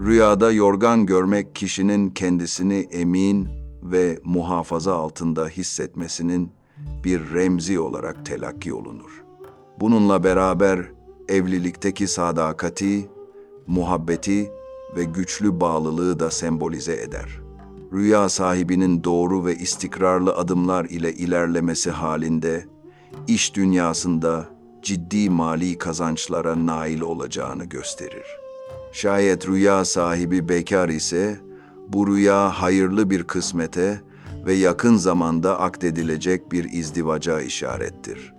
Rüyada yorgan görmek kişinin kendisini emin ve muhafaza altında hissetmesinin bir remzi olarak telakki olunur. Bununla beraber evlilikteki sadakati, muhabbeti ve güçlü bağlılığı da sembolize eder. Rüya sahibinin doğru ve istikrarlı adımlar ile ilerlemesi halinde iş dünyasında ciddi mali kazançlara nail olacağını gösterir. Şayet rüya sahibi bekar ise bu rüya hayırlı bir kısmete ve yakın zamanda akdedilecek bir izdivaca işarettir.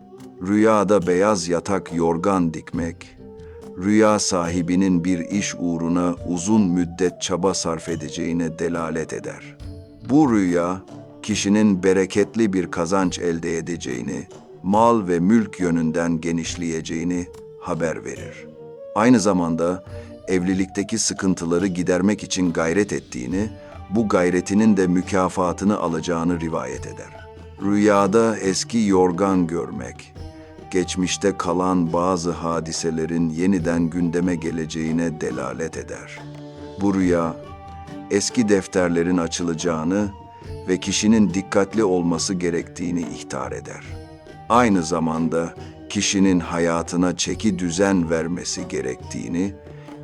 Rüyada beyaz yatak yorgan dikmek, rüya sahibinin bir iş uğruna uzun müddet çaba sarf edeceğine delalet eder. Bu rüya, kişinin bereketli bir kazanç elde edeceğini, mal ve mülk yönünden genişleyeceğini haber verir. Aynı zamanda evlilikteki sıkıntıları gidermek için gayret ettiğini, bu gayretinin de mükafatını alacağını rivayet eder. Rüyada eski yorgan görmek, geçmişte kalan bazı hadiselerin yeniden gündeme geleceğine delalet eder. Bu rüya, eski defterlerin açılacağını ve kişinin dikkatli olması gerektiğini ihtar eder. Aynı zamanda kişinin hayatına çeki düzen vermesi gerektiğini,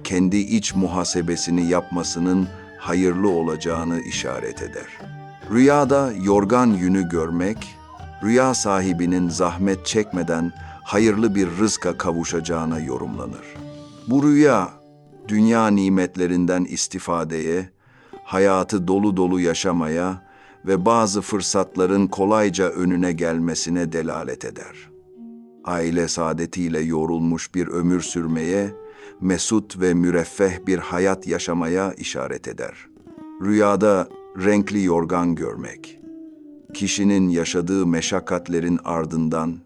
kendi iç muhasebesini yapmasının hayırlı olacağını işaret eder. Rüyada yorgan yünü görmek, rüya sahibinin zahmet çekmeden hayırlı bir rızka kavuşacağına yorumlanır. Bu rüya, dünya nimetlerinden istifadeye, hayatı dolu dolu yaşamaya ve bazı fırsatların kolayca önüne gelmesine delalet eder. Aile saadetiyle yorulmuş bir ömür sürmeye, mesut ve müreffeh bir hayat yaşamaya işaret eder. Rüyada renkli yorgan görmek, kişinin yaşadığı meşakkatlerin ardından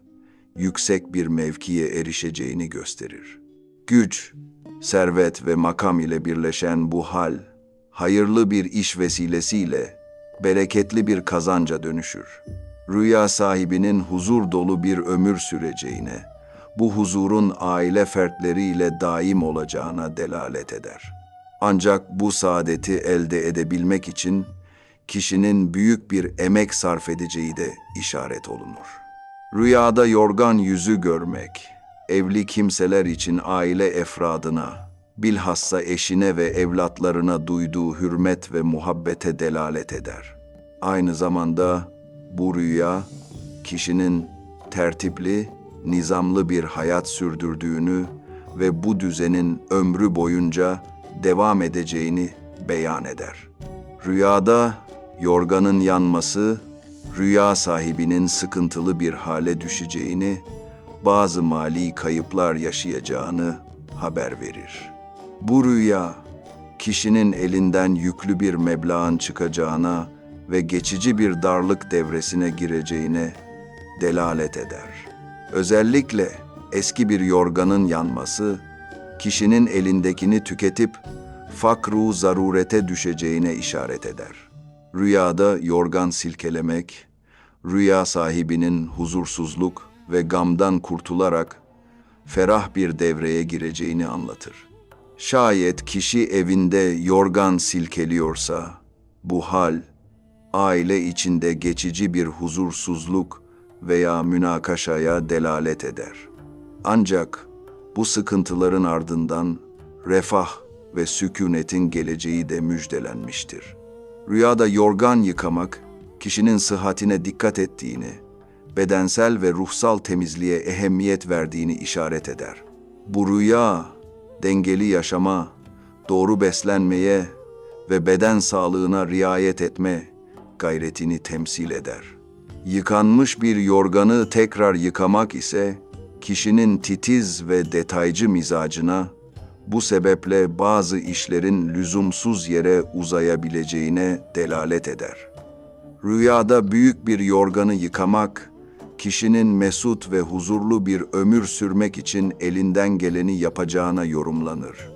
yüksek bir mevkiye erişeceğini gösterir. Güç, servet ve makam ile birleşen bu hal, hayırlı bir iş vesilesiyle bereketli bir kazanca dönüşür. Rüya sahibinin huzur dolu bir ömür süreceğine, bu huzurun aile fertleriyle daim olacağına delalet eder. Ancak bu saadeti elde edebilmek için kişinin büyük bir emek sarf edeceği de işaret olunur. Rüyada yorgan yüzü görmek, evli kimseler için aile efradına, bilhassa eşine ve evlatlarına duyduğu hürmet ve muhabbete delalet eder. Aynı zamanda bu rüya, kişinin tertipli, nizamlı bir hayat sürdürdüğünü ve bu düzenin ömrü boyunca devam edeceğini beyan eder. Rüyada yorganın yanması, rüya sahibinin sıkıntılı bir hale düşeceğini, bazı mali kayıplar yaşayacağını haber verir. Bu rüya, kişinin elinden yüklü bir meblağın çıkacağına ve geçici bir darlık devresine gireceğine delalet eder. Özellikle eski bir yorganın yanması, kişinin elindekini tüketip fakru zarurete düşeceğine işaret eder. Rüyada yorgan silkelemek, rüya sahibinin huzursuzluk ve gamdan kurtularak ferah bir devreye gireceğini anlatır. Şayet kişi evinde yorgan silkeliyorsa, bu hal, aile içinde geçici bir huzursuzluk veya münakaşaya delalet eder. Ancak bu sıkıntıların ardından refah ve sükunetin geleceği de müjdelenmiştir. Rüyada yorgan yıkamak, kişinin sıhhatine dikkat ettiğini, bedensel ve ruhsal temizliğe ehemmiyet verdiğini işaret eder. Bu rüya, dengeli yaşama, doğru beslenmeye ve beden sağlığına riayet etme gayretini temsil eder. Yıkanmış bir yorganı tekrar yıkamak ise kişinin titiz ve detaycı mizacına bu sebeple bazı işlerin lüzumsuz yere uzayabileceğine delalet eder. Rüyada büyük bir yorganı yıkamak, kişinin mesut ve huzurlu bir ömür sürmek için elinden geleni yapacağına yorumlanır.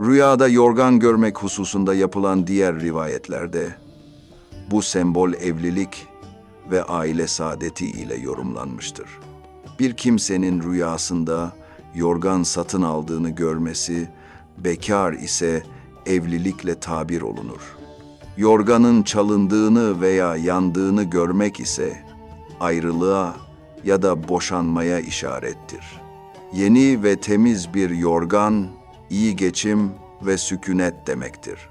Rüyada yorgan görmek hususunda yapılan diğer rivayetlerde, bu sembol evlilik ve aile saadeti ile yorumlanmıştır. Bir kimsenin rüyasında yorgan satın aldığını görmesi, bekar ise evlilikle tabir olunur. Yorganın çalındığını veya yandığını görmek ise ayrılığa ya da boşanmaya işarettir. Yeni ve temiz bir yorgan, iyi geçim ve sükunet demektir.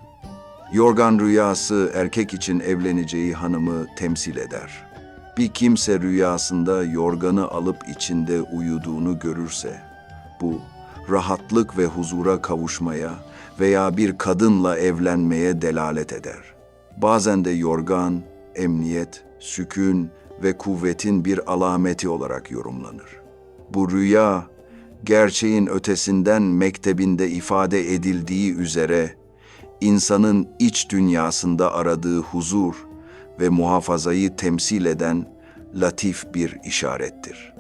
Yorgan rüyası erkek için evleneceği hanımı temsil eder. Bir kimse rüyasında yorganı alıp içinde uyuduğunu görürse, bu rahatlık ve huzura kavuşmaya veya bir kadınla evlenmeye delalet eder. Bazen de yorgan, emniyet, sükun ve kuvvetin bir alameti olarak yorumlanır. Bu rüya, gerçeğin ötesinden mektebinde ifade edildiği üzere, insanın iç dünyasında aradığı huzur ve muhafazayı temsil eden latif bir işarettir.